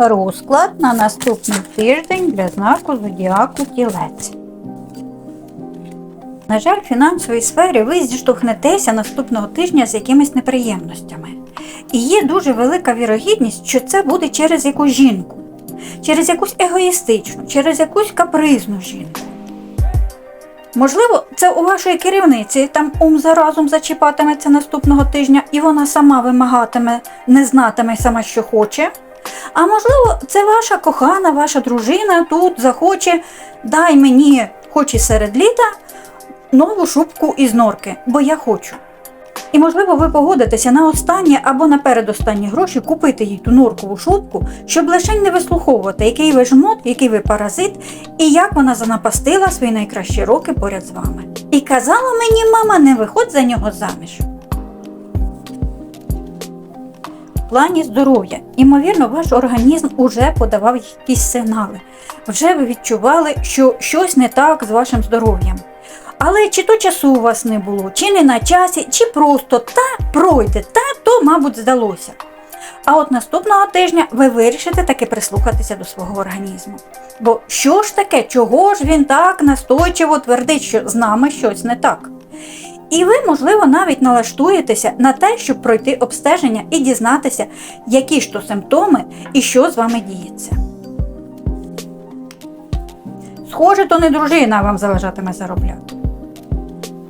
Розклад на наступний тиждень для знаку зодіаку тілець. На жаль, в фінансовій сфері ви зіштовхнетеся наступного тижня з якимись неприємностями. І є дуже велика вірогідність, що це буде через якусь жінку, через якусь егоїстичну, через якусь капризну жінку. Можливо, це у вашої керівниці там ум за разум зачіпатиметься наступного тижня, і вона сама вимагатиме, не знатиме сама, що хоче. А можливо, це ваша кохана, ваша дружина тут захоче, дай мені, хоч і серед літа, нову шубку із норки, бо я хочу. І, можливо, ви погодитеся на останні або на передостанні гроші купити їй ту норкову шубку, щоб лише не вислуховувати, який ви жмот, який ви паразит, і як вона занапастила свої найкращі роки поряд з вами. І казала мені, мама, не виходь за нього заміж. Плані здоров'я. Імовірно, ваш організм уже подавав якісь сигнали. Вже ви відчували, що щось не так з вашим здоров'ям. Але чи то часу у вас не було, чи не на часі, чи просто та пройде, та то, мабуть, здалося. А от наступного тижня ви вирішите таки прислухатися до свого організму. Бо що ж таке, чого ж він так настойчиво твердить, що з нами щось не так? І ви, можливо, навіть налаштуєтеся на те, щоб пройти обстеження і дізнатися, які ж то симптоми і що з вами діється. Схоже, то не дружина вам заважатиме заробляти.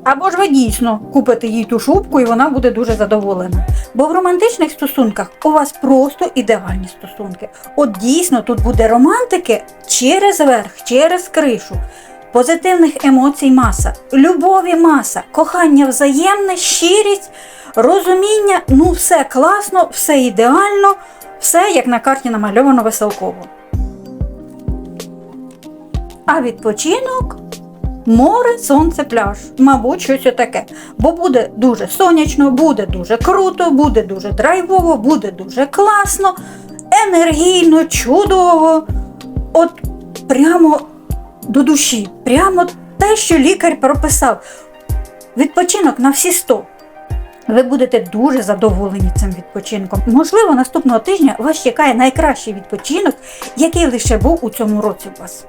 Або ж ви дійсно купите їй ту шубку і вона буде дуже задоволена. Бо в романтичних стосунках у вас просто ідеальні стосунки. От дійсно тут буде романтики через верх, через кришу. Позитивних емоцій маса, любові маса, кохання взаємне, щирість, розуміння, ну все класно, все ідеально, все як на карті намальовано веселково. А відпочинок море, сонце, пляж. Мабуть, щось таке. Бо буде дуже сонячно, буде дуже круто, буде дуже драйвово, буде дуже класно, енергійно, чудово. От прямо до душі, прямо те, що лікар прописав. Відпочинок на всі 100. Ви будете дуже задоволені цим відпочинком. Можливо, наступного тижня вас чекає найкращий відпочинок, який лише був у цьому році у вас.